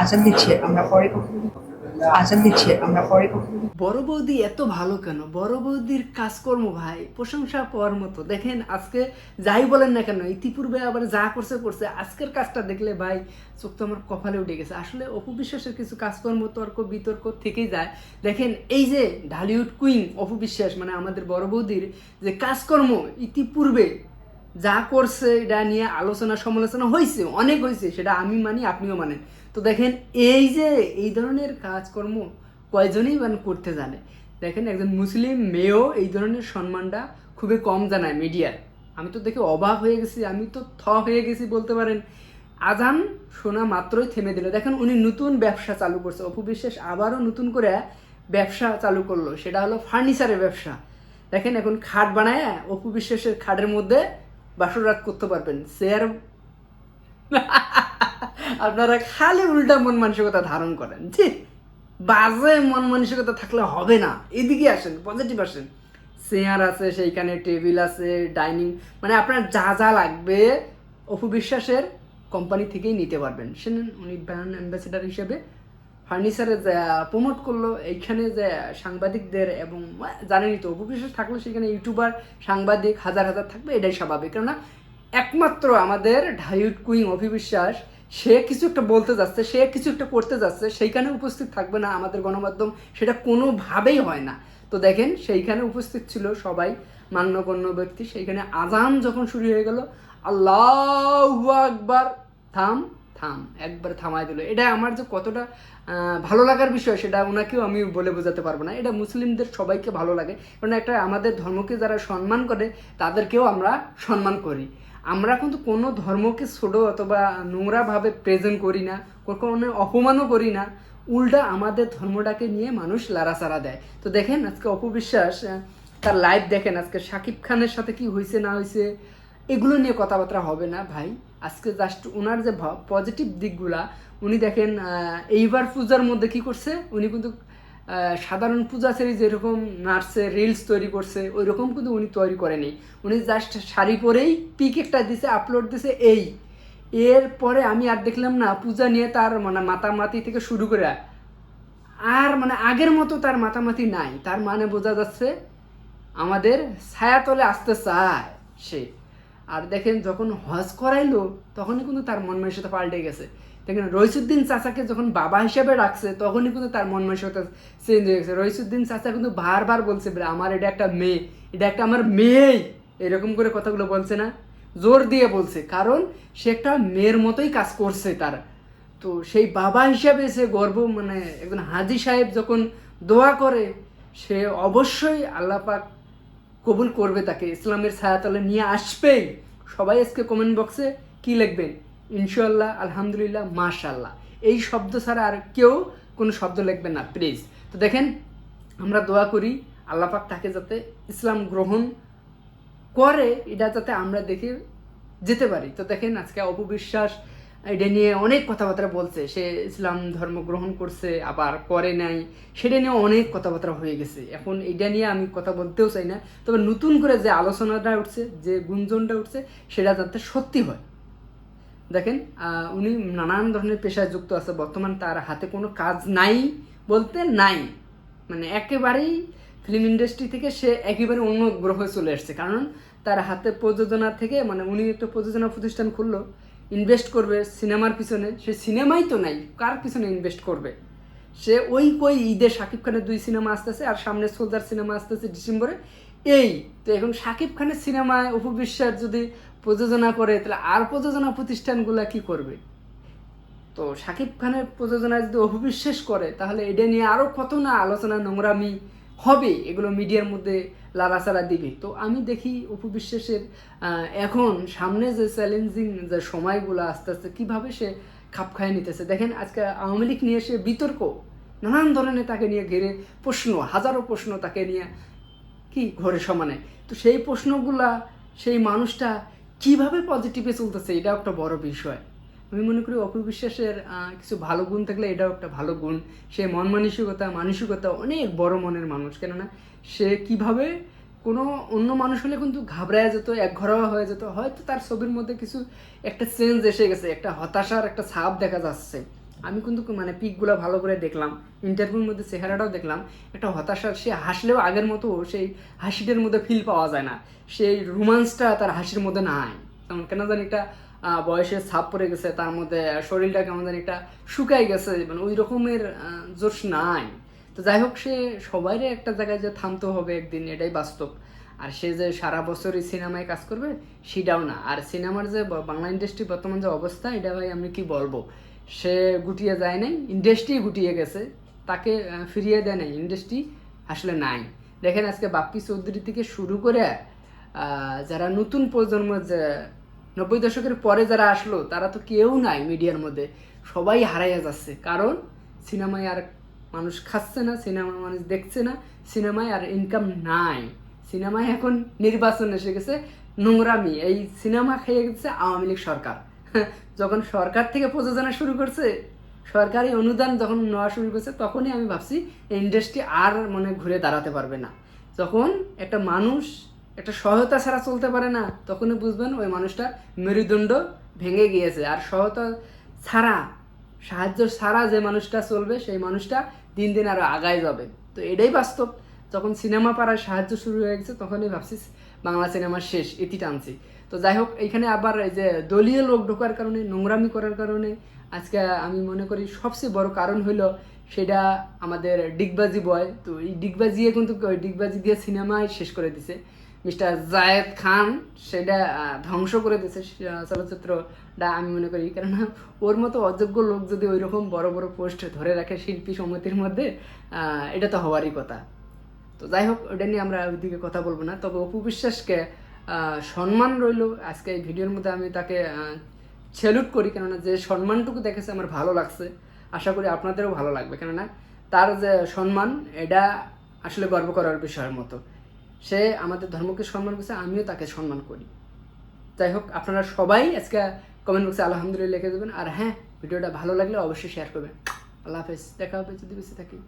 আজান দিচ্ছে, আমরা পরে বলি দিচ্ছে, আমরা পরে বড় বৌদি এত ভালো কেন? বড় বৌদির কাজকর্ম ভাই, প্রশংসা পাওয়ার মতো। দেখেন, আজকে যাই বলেন না কেন, ইতিপূর্বে আবার যা করছে করছে। আজকের কাজটা দেখলে ভাই, চোখ তো আমার কপালে উঠে গেছে। আসলে অপু বিশ্বাসের কিছু কাজকর্ম, তর্ক, বিতর্ক থেকেই যায়। দেখেন, এই যে ঢালিউড কুইন অপু বিশ্বাস মানে আমাদের বড় বৌদির যে কাজকর্ম, ইতিপূর্বে যা করছে এটা নিয়ে আলোচনা সমালোচনা হয়েছে অনেক হয়েছে সেটা আমি মানি, আপনিও মানেন। তো দেখেন, এই যে এই ধরনের কাজকর্ম কয়জনই মানে করতে জানে? দেখেন, একজন মুসলিম মেয়েও এই ধরনের সম্মানটা খুবই কম জানায় মিডিয়ার আমি তো দেখে অবাক হয়ে গেছি, আমি তো থ হয়ে গেছি বলতে পারেন। আজান শোনা মাত্রই থেমে দিল। দেখেন, উনি নতুন ব্যবসা চালু করছে। অপু বিশ্বাস আবারও নতুন করে ব্যবসা চালু করল। সেটা হলো ফার্নিচারের ব্যবসা। দেখেন, এখন খাট বানায়, অপু বিশ্বাসের খাটের মধ্যে বাসর রাত করতে পারবেন। চেয়ার আপনারা খালি উল্টা মন মানসিকতা ধারণ করেন। জি বাজে মন মানসিকতা থাকলে হবে না। এদিকে আসেন পজিটিভ আসেন। চেয়ার আছে, সেইখানে টেবিল আছে, ডাইনিং মানে আপনার যা যা লাগবে অপু বিশ্বাসের কোম্পানি থেকেই নিতে পারবেন। শুনেন উনি ব্র্যান্ড অ্যাম্বাসেডার হিসেবে ফার্নিচারে প্রমোট করল, এইখানে যে, সাংবাদিকদের এবং জানেনই তো অপবিশ্বাস থাকলে সেখানে ইউটিউবার, সাংবাদিক, হাজার হাজার থাকবে, এটাই স্বাভাবিক। কেননা, একমাত্র আমাদের ঢাইউড কুইং অভিবিশ্বাস সে কিছু একটা বলতে যাচ্ছে, সে কিছু একটা করতে যাচ্ছে, সেইখানে উপস্থিত থাকবে না আমাদের গণমাধ্যম, সেটা কোনোভাবেই হয় না। তো দেখেন, সেইখানে উপস্থিত ছিল সবাই, মান্যগণ্য ব্যক্তি, সেইখানে আজান যখন শুরু হয়ে গেল, আল্লাহ আকবার, থাম থাম, একবার থামাই দিল। এটা আমার যে কতটা ভালো লাগার বিষয়, সেটা ওনাকেও আমি বলে বোঝাতে পারব না। এটা মুসলিমদের সবাইকে ভালো লাগে। কারণ একটা আমাদের ধর্মকে যারা সম্মান করে, তাদেরকেও আমরা সম্মান করি। আমরা কিন্তু কোনো ধর্মকে ছোট অথবা নোংরাভাবে প্রেজেন্ট করি না, কোনো অপমানও করি না। উল্টা আমাদের ধর্মটাকে নিয়ে মানুষ লাড়াচাড়া দেয়। তো দেখেন আজকে অপবিশ্বাস তার লাইভ দেখেন আজকে শাকিব খানের সাথে কি হয়েছে না হয়েছে এগুলো নিয়ে কথাবার্তা হবে না ভাই। আজকে জাস্ট ওনার যে পজিটিভ দিকগুলা, উনি দেখেন এইবার পূজার মধ্যে কি করছে? উনি কিন্তু সাধারণ পূজা সেরি যেরকম নার্সে রিলস তৈরি করছে ওই রকম কিন্তু উনি তৈরি করেনি। উনি জাস্ট শাড়ি পরেই পিক একটা দিছে আপলোড দিছে এই। এরপরে আমি আর দেখলাম না, পূজা নিয়ে তার মানে মাতামাতি থেকে শুরু করে, আর মানে আগের মতো তার মাতামাতি নাই। তার মানে বোঝা যাচ্ছে, আমাদের ছায়াতলে আসতে চায় সে। আর দেখেন যখন হজ করাইলো তখনই কিন্তু তার মন মানসিকতা পাল্টে গেছে। দেখেন রইসুদ্দিন চাচাকে যখন বাবা হিসেবে রাখছে তখনই কিন্তু তার মন মানসিকতা চেঞ্জ হয়ে গেছে। রইসুদ্দিন চাচা কিন্তু বারবার বলছে "বে, আমার এটা একটা মেয়ে এটা একটা আমার মেয়েই। এরকম করে কথাগুলো বলছে না? জোর দিয়ে বলছে কারণ সে একটা মেয়ের মতোই কাজ করছে তার। তো সেই বাবা হিসাবে সে গর্ব মানে একজন হাজি সাহেব যখন দোয়া করে সে অবশ্যই আল্লাহ পাক কবুল করবে তাকে। ইসলামের ছায়াতলে নিয়ে আসবেই। সবাই আজকে কমেন্ট বক্সে কি লিখবেন? ইনশাল্লাহ আলহামদুলিল্লাহ মাশাল্লাহ এই শব্দ ছাড়া আর কেউ কোনো শব্দ লিখবেন না প্লিজ তো দেখেন, আমরা দোয়া করি, আল্লাহ পাক তাকে যাতে ইসলাম গ্রহণ করে, এটা যাতে আমরা দেখে যেতে পারি। তো দেখেন, আজকে অপবিশ্বাস এটা নিয়ে অনেক কথাবার্তা বলছে। সে ইসলাম ধর্ম গ্রহণ করছে, আবার করে নাই। সেটা নিয়ে অনেক কথাবার্তা হয়ে গেছে। এখন এটা নিয়ে আমি কথা বলতেও চাই না। তবে নতুন করে যে আলোচনাটা উঠছে, যে গুঞ্জনটা উঠছে, সেটা যাতে সত্যি হয়। দেখেন উনি নানান ধরনের পেশায় যুক্ত আছে। বর্তমান তার হাতে কোনো কাজ নাই বলতে নাই। মানে একেবারেই ফিল্ম ইন্ডাস্ট্রি থেকে সে একেবারে অন্য গ্রহে চলে এসছে। কারণ তার হাতে প্রযোজনা থেকে মানে উনি একটা প্রযোজনা প্রতিষ্ঠান খুললো ইনভেস্ট করবে সিনেমার পিছনে, সে সিনেমাই তো নাই, কার পিছনে ইনভেস্ট করবে? সে ওই কই ঈদে শাকিব খানের দুই সিনেমা আসতেছে আর সামনে সোলজার সিনেমা আসতেছে ডিসেম্বরে। এই, তো এখন শাকিব খানের সিনেমায় উপবিশ্বাস যদি প্রযোজনা করে, তাহলে আর প্রযোজনা প্রতিষ্ঠানগুলো কি করবে? তো শাকিব খানের প্রযোজনা যদি অপবিশ্বাস করে, তাহলে এটা নিয়ে আরও কত না আলোচনা, নোংরামি হবে এগুলো মিডিয়ার মধ্যে লাড়াচাড়া দিবে। তো আমি দেখি অপবিশ্বাসের আহ, এখন সামনে যে চ্যালেঞ্জিং যে সময়গুলো আস্তে আস্তে কীভাবে সে খাপ খাইয়ে নিতেছে। দেখেন আজকে আওয়ামী লীগ নিয়ে সে বিতর্ক নানান ধরনের তাকে নিয়ে ঘিরে প্রশ্ন হাজারো প্রশ্ন তাকে নিয়ে কি ঘরে সমানে। তো সেই প্রশ্নগুলা সেই মানুষটা কীভাবে পজিটিভে চলতেছে এটাও একটা বড় বিষয়। আমি মনে করি অপবিশ্বাসের আহ, কিছু ভালো গুণ থাকলে এটাও একটা ভালো গুণ। সে মন মানসিকতা মানসিকতা অনেক বড় মনের মানুষ কেননা সে কীভাবে কোনো অন্য মানুষ হলে কিন্তু ঘাবড়ায় যেত এক ঘরোয়া হয়ে যেত। হয়তো তার ছবির মধ্যে কিছু একটা চেঞ্জ এসে গেছে একটা হতাশার একটা ছাপ দেখা যাচ্ছে। আমি কিন্তু মানে পিকগুলো ভালো করে দেখলাম ইন্টারভিউর মধ্যে চেহারাটাও দেখলাম একটা হতাশার সে হাসলেও আগের মতো সেই হাসিটার মধ্যে ফিল পাওয়া যায় না। সেই রোমান্সটা তার হাসির মধ্যে নাই। তেমন কেন জানি একটা বয়সের ছাপ পড়ে গেছে, তার মধ্যে শরীরটা কেমন জানি একটা শুকাই গেছে মানে ওই রকমের জোশ নাই। তো যাই হোক, সে সবাইরে একটা জায়গায় যে থামতে হবে একদিন, এটাই বাস্তব। আর সে যে সারা বছরই সিনেমায় কাজ করবে, সেটাও না। আর সিনেমার যে বাংলা ইন্ডাস্ট্রি বর্তমান যে অবস্থা, এটা ভাই আমি কি বলব? সে গুটিয়ে যায় নাই ইন্ডাস্ট্রি গুটিয়ে গেছে, তাকে ফিরিয়ে দেয় নাই ইন্ডাস্ট্রি আসলে নাই। দেখেন আজকে বাপ্পি চৌধুরী থেকে শুরু করে যারা নতুন প্রজন্মের যে নব্বই দশকের পরে যারা আসলো, তারা তো কেউ নাই মিডিয়ার মধ্যে। সবাই হারাইয়া যাচ্ছে। কারণ সিনেমায় আর মানুষ খাচ্ছে না, সিনেমা মানুষ দেখছে না, সিনেমায় আর ইনকাম নাই। সিনেমায় এখন নির্বাচন এসে গেছে, নোংরামি। এই সিনেমা খেয়ে গেছে আওয়ামী লীগ সরকার। যখন সরকার থেকে প্রযোজনা শুরু করছে, সরকারি অনুদান যখন নেওয়া শুরু করছে, তখনই আমি ভাবছি ইন্ডাস্ট্রি আর মনে ঘুরে দাঁড়াতে পারবে না। যখন একটা মানুষ একটা সহায়তা ছাড়া চলতে পারে না, তখনই বুঝবেন ওই মানুষটার মেরুদণ্ড ভেঙে গিয়েছে। আর সহায়তা ছাড়া, সাহায্য ছাড়া যে মানুষটা চলবে, সেই মানুষটা দিন দিন আরও আগায় যাবে। তো এটাই বাস্তব। যখন সিনেমা পাড়ায় সাহায্য শুরু হয়ে গেছে, তখনই ভাবছিস বাংলা সিনেমার শেষ, এটি টানছি। তো যাই হোক এখানে আবার এই যে দলীয় লোক ঢোকার কারণে, নোংরামি করার কারণে, আজকে আমি মনে করি সবচেয়ে বড় কারণ হলো সেটা আমাদের ডিগবাজি বয়। তো এই ডিগবাজিয়ে কিন্তু ডিগবাজি দিয়ে সিনেমায় শেষ করে দিছে। মিস্টার জায়েদ খান, সেটা ধ্বংস করে দিয়েছে চলচ্চিত্রটা আমি মনে করি। কেননা ওর মতো অযোগ্য লোক যদি ওই রকম বড় বড় পোস্ট ধরে রাখে শিল্পী সমিতির মধ্যে এটা তো হওয়ারই কথা। তো যাই হোক ওটা নিয়ে আমরা ওইদিকে কথা বলব না। তবে অপু বিশ্বাসকে সম্মান রইল। আজকে এই ভিডিওর মধ্যে আমি তাকে স্যালুট করি, কেননা যে সম্মানটুকু দেখেছে আমার ভালো লাগছে। আশা করি আপনাদেরও ভালো লাগবে। কেননা তার যে সম্মান, এটা আসলে গর্ব করার বিষয়ের মতো। সে আমাদের ধর্মকে সম্মান করছে, আমিও তাকে সম্মান করি। যাই হোক, আপনারা সবাই আজকে কমেন্ট বক্সে আলহামদুলিল্লাহ লিখে দেবেন। আর হ্যাঁ ভিডিওটা ভালো লাগলে অবশ্যই শেয়ার করবেন। আল্লাহ হাফেজ, দেখা হবে যদি বেঁচে থাকি।